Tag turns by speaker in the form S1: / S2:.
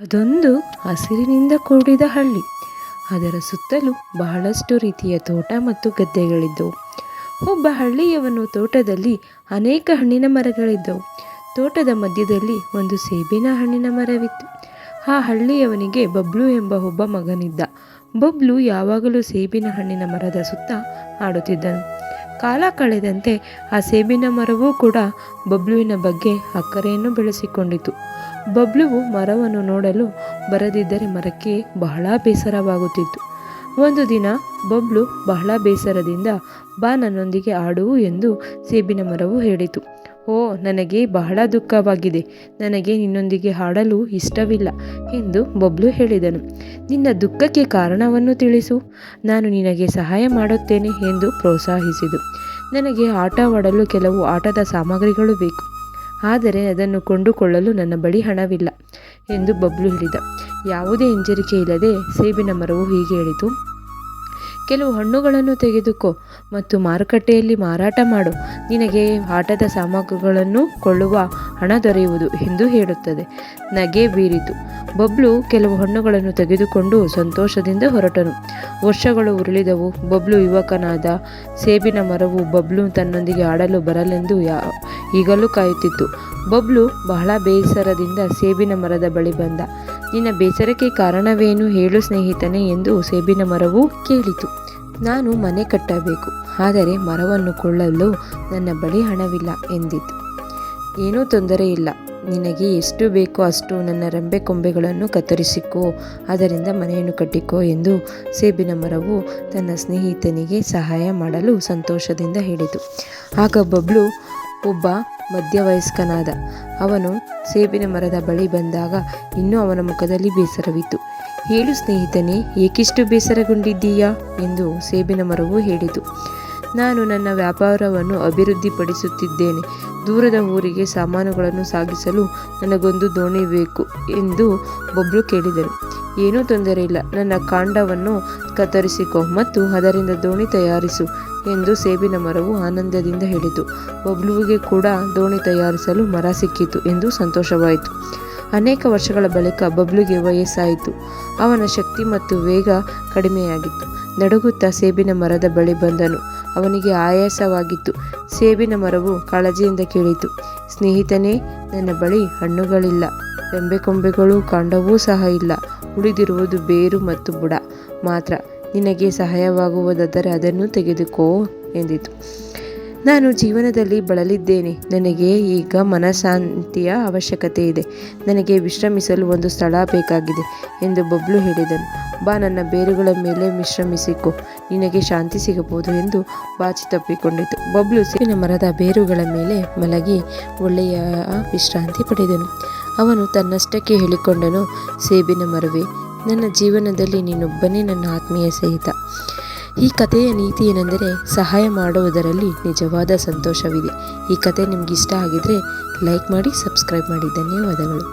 S1: ಅದೊಂದು ಹಸಿರಿನಿಂದ ಕೂಡಿದ ಹಳ್ಳಿ. ಅದರ ಸುತ್ತಲೂ ಬಹಳಷ್ಟು ರೀತಿಯ ತೋಟ ಮತ್ತು ಗದ್ದೆಗಳಿದ್ದವು. ಒಬ್ಬ ಹಳ್ಳಿಯವನು ತೋಟದಲ್ಲಿ ಅನೇಕ ಹಣ್ಣಿನ ಮರಗಳಿದ್ದವು. ತೋಟದ ಮಧ್ಯದಲ್ಲಿ ಒಂದು ಸೇಬಿನ ಹಣ್ಣಿನ ಮರವಿತ್ತು. ಆ ಹಳ್ಳಿಯವನಿಗೆ ಬಬ್ಲು ಎಂಬ ಒಬ್ಬ ಮಗನಿದ್ದ. ಬಬ್ಲು ಯಾವಾಗಲೂ ಸೇಬಿನ ಹಣ್ಣಿನ ಮರದ ಸುತ್ತ ಆಡುತ್ತಿದ್ದನು. ಕಾಲ ಕಳೆದಂತೆ ಆ ಸೇಬಿನ ಮರವೂ ಕೂಡ ಬಬ್ಲುವಿನ ಬಗ್ಗೆ ಅಕ್ಕರೆಯನ್ನು ಬೆಳೆಸಿಕೊಂಡಿತು. ಬಬ್ಲುವು ಮರವನ್ನು ನೋಡಲು ಬರದಿದ್ದರೆ ಮರಕ್ಕೆ ಬಹಳ ಬೇಸರವಾಗುತ್ತಿತ್ತು. ಒಂದು ದಿನ ಬಬ್ಲು ಬಹಳ ಬೇಸರದಿಂದ ಬಾ ನನ್ನೊಂದಿಗೆ ಆಡುವು ಎಂದು ಸೇಬಿನ ಮರವು ಹೇಳಿತು. ಓ, ನನಗೆ ಬಹಳ ದುಃಖವಾಗಿದೆ. ನನಗೆ ನಿನ್ನೊಂದಿಗೆ ಹಾಡಲು ಇಷ್ಟವಿಲ್ಲ ಎಂದು ಬಬ್ಲು ಹೇಳಿದನು. ನಿನ್ನ ದುಃಖಕ್ಕೆ ಕಾರಣವನ್ನು ತಿಳಿಸು. ನಾನು ನಿನಗೆ ಸಹಾಯ ಮಾಡುತ್ತೇನೆ ಎಂದು ಪ್ರೋತ್ಸಾಹಿಸಿದು. ನನಗೆ ಆಟವಾಡಲು ಕೆಲವು ಆಟದ ಸಾಮಗ್ರಿಗಳು ಬೇಕು. ಆದರೆ ಅದನ್ನು ಕೊಂಡುಕೊಳ್ಳಲು ನನ್ನ ಬಳಿ ಹಣವಿಲ್ಲ ಎಂದು ಬಬ್ಲು ಹೇಳಿದ. ಯಾವುದೇ ಹಿಂಜರಿಕೆ ಇಲ್ಲದೆ ಸೇಬಿನ ಮರವು ಹೀಗೆ ಹೇಳಿತು. ಕೆಲವು ಹಣ್ಣುಗಳನ್ನು ತೆಗೆದುಕೋ ಮತ್ತು ಮಾರುಕಟ್ಟೆಯಲ್ಲಿ ಮಾರಾಟ ಮಾಡು. ನಿನಗೆ ಆಟದ ಸಾಮಗ್ರಿಗಳನ್ನು ಕೊಳ್ಳುವ ಹಣ ದೊರೆಯುವುದು ಎಂದು ಹೇಳುತ್ತದೆ. ನಗೆ ಬೀರಿತು. ಬಬ್ಲು ಕೆಲವು ಹಣ್ಣುಗಳನ್ನು ತೆಗೆದುಕೊಂಡು ಸಂತೋಷದಿಂದ ಹೊರಟನು. ವರ್ಷಗಳು ಉರುಳಿದವು. ಬಬ್ಲು ಯುವಕನಾದ ಸೇಬಿನ ಮರವು ಬಬ್ಲು ತನ್ನೊಂದಿಗೆ ಆಡಲು ಬರಲೆಂದು ಯಾ ಈಗಲೂ ಕಾಯುತ್ತಿತ್ತು. ಬಬ್ಲು ಬಹಳ ಬೇಸರದಿಂದ ಸೇಬಿನ ಮರದ ಬಳಿ ಬಂದ. ನಿನ್ನ ಬೇಸರಕ್ಕೆ ಕಾರಣವೇನು ಹೇಳು ಸ್ನೇಹಿತನೇ ಎಂದು ಸೇಬಿನ ಮರವು ಕೇಳಿತು. ನಾನು ಮನೆ ಕಟ್ಟಬೇಕು, ಆದರೆ ಮರವನ್ನು ಕೊಳ್ಳಲು ನನ್ನ ಬಳಿ ಹಣವಿಲ್ಲ ಎಂದಿತು. ಏನೂ ತೊಂದರೆ ಇಲ್ಲ. ನಿನಗೆ ಎಷ್ಟು ಬೇಕೋ ಅಷ್ಟು ನನ್ನ ರೆಂಬೆ ಕೊಂಬೆಗಳನ್ನು ಕತ್ತರಿಸಿಕೋ, ಅದರಿಂದ ಮನೆಯನ್ನು ಕಟ್ಟಿಕೋ ಎಂದು ಸೇಬಿನ ಮರವು ತನ್ನ ಸ್ನೇಹಿತನಿಗೆ ಸಹಾಯ ಮಾಡಲು ಸಂತೋಷದಿಂದ ಹೇಳಿತು. ಆಗ ಬಬ್ಲು ಒಬ್ಬ ಮಧ್ಯವಯಸ್ಕನಾದ ಅವನು ಸೇಬಿನ ಮರದ ಬಳಿ ಬಂದಾಗ ಇನ್ನೂ ಅವನ ಮುಖದಲ್ಲಿ ಬೇಸರವಿತ್ತು. ಹೇಳು ಸ್ನೇಹಿತನೇ, ಏಕಿಷ್ಟು ಬೇಸರಗೊಂಡಿದ್ದೀಯಾ? ಎಂದು ಸೇಬಿನ ಮರವು ಹೇಳಿತು. ನಾನು ನನ್ನ ವ್ಯಾಪಾರವನ್ನು ಅಭಿವೃದ್ಧಿಪಡಿಸುತ್ತಿದ್ದೇನೆ. ದೂರದ ಊರಿಗೆ ಸಾಮಾನುಗಳನ್ನು ಸಾಗಿಸಲು ನನಗೊಂದು ದೋಣಿ ಬೇಕು ಎಂದು ಒಬ್ಬರು ಕೇಳಿದರು. ಏನೂ ತೊಂದರೆ ಇಲ್ಲ. ನನ್ನ ಕಾಂಡವನ್ನು ಕತ್ತರಿಸಿಕೊ ಮತ್ತು ಅದರಿಂದ ದೋಣಿ ತಯಾರಿಸು. ಎಂದು ಸೇಬಿನ ಮರವು ಆನಂದದಿಂದ ಹೇಳಿತು. ಬಬ್ಲುವಿಗೆ ಕೂಡ ದೋಣಿ ತಯಾರಿಸಲು ಮರ ಸಿಕ್ಕಿತು ಎಂದು ಸಂತೋಷವಾಯಿತು. ಅನೇಕ ವರ್ಷಗಳ ಬಳಿಕ ಬಬ್ಲುಗೆ ವಯಸ್ಸಾಯಿತು. ಅವನ ಶಕ್ತಿ ಮತ್ತು ವೇಗ ಕಡಿಮೆಯಾಗಿತ್ತು. ನಡುಗುತ್ತಾ ಸೇಬಿನ ಮರದ ಬಳಿ ಬಂದನು. ಅವನಿಗೆ ಆಯಾಸವಾಗಿತ್ತು. ಸೇಬಿನ ಮರವು ಕಾಳಜಿಯಿಂದ ಕೇಳಿತು. ಸ್ನೇಹಿತನೇ, ನನ್ನ ಬಳಿ ಹಣ್ಣುಗಳಿಲ್ಲ. ರೆಂಬೆಕೊಂಬೆಗಳು ಕಾಂಡವೂ ಸಹ ಇಲ್ಲ. ಉಳಿದಿರುವುದು ಬೇರು ಮತ್ತು ಬುಡ ಮಾತ್ರ. ನಿನಗೆ ಸಹಾಯವಾಗುವುದಾದರೆ ಅದನ್ನು ತೆಗೆದುಕೋ ಎಂದಿತು. ನಾನು ಜೀವನದಲ್ಲಿ ಬಳಲಿದ್ದೇನೆ. ನನಗೆ ಈಗ ಮನಃಶಾಂತಿಯ ಅವಶ್ಯಕತೆ ಇದೆ. ನನಗೆ ವಿಶ್ರಮಿಸಲು ಒಂದು ಸ್ಥಳ ಬೇಕಾಗಿದೆ ಎಂದು ಬಬ್ಲು ಹೇಳಿದನು. ಬಾ, ನನ್ನ ಬೇರುಗಳ ಮೇಲೆ ವಿಶ್ರಮಿಸಿಕೊ. ನಿನಗೆ ಶಾಂತಿ ಸಿಗಬಹುದು ಎಂದು ಬಾಚಿ ತಪ್ಪಿಕೊಂಡಿತು ಬಬ್ಲು ಸೇಬಿನ ಮರದ ಬೇರುಗಳ ಮೇಲೆ ಮಲಗಿ ಒಳ್ಳೆಯ ವಿಶ್ರಾಂತಿ ಪಡೆದನು. ಅವನು ತನ್ನಷ್ಟಕ್ಕೆ ಹೇಳಿಕೊಂಡನು, ಸೇಬಿನ ಮರವೇ ನನ್ನ ಜೀವನದಲ್ಲಿ ನೀನೊಬ್ಬನೇ ನನ್ನ ಆತ್ಮೀಯ ಸಹಿತ. ಈ ಕಥೆಯ ನೀತಿ ಏನೆಂದರೆ ಸಹಾಯ ಮಾಡುವುದರಲ್ಲಿ ನಿಜವಾದ ಸಂತೋಷವಿದೆ. ಈ ಕತೆ ನಿಮಗಿಷ್ಟ ಆಗಿದ್ರೆ ಲೈಕ್ ಮಾಡಿ, ಸಬ್ಸ್ಕ್ರೈಬ್ ಮಾಡಿ. ಧನ್ಯವಾದಗಳು.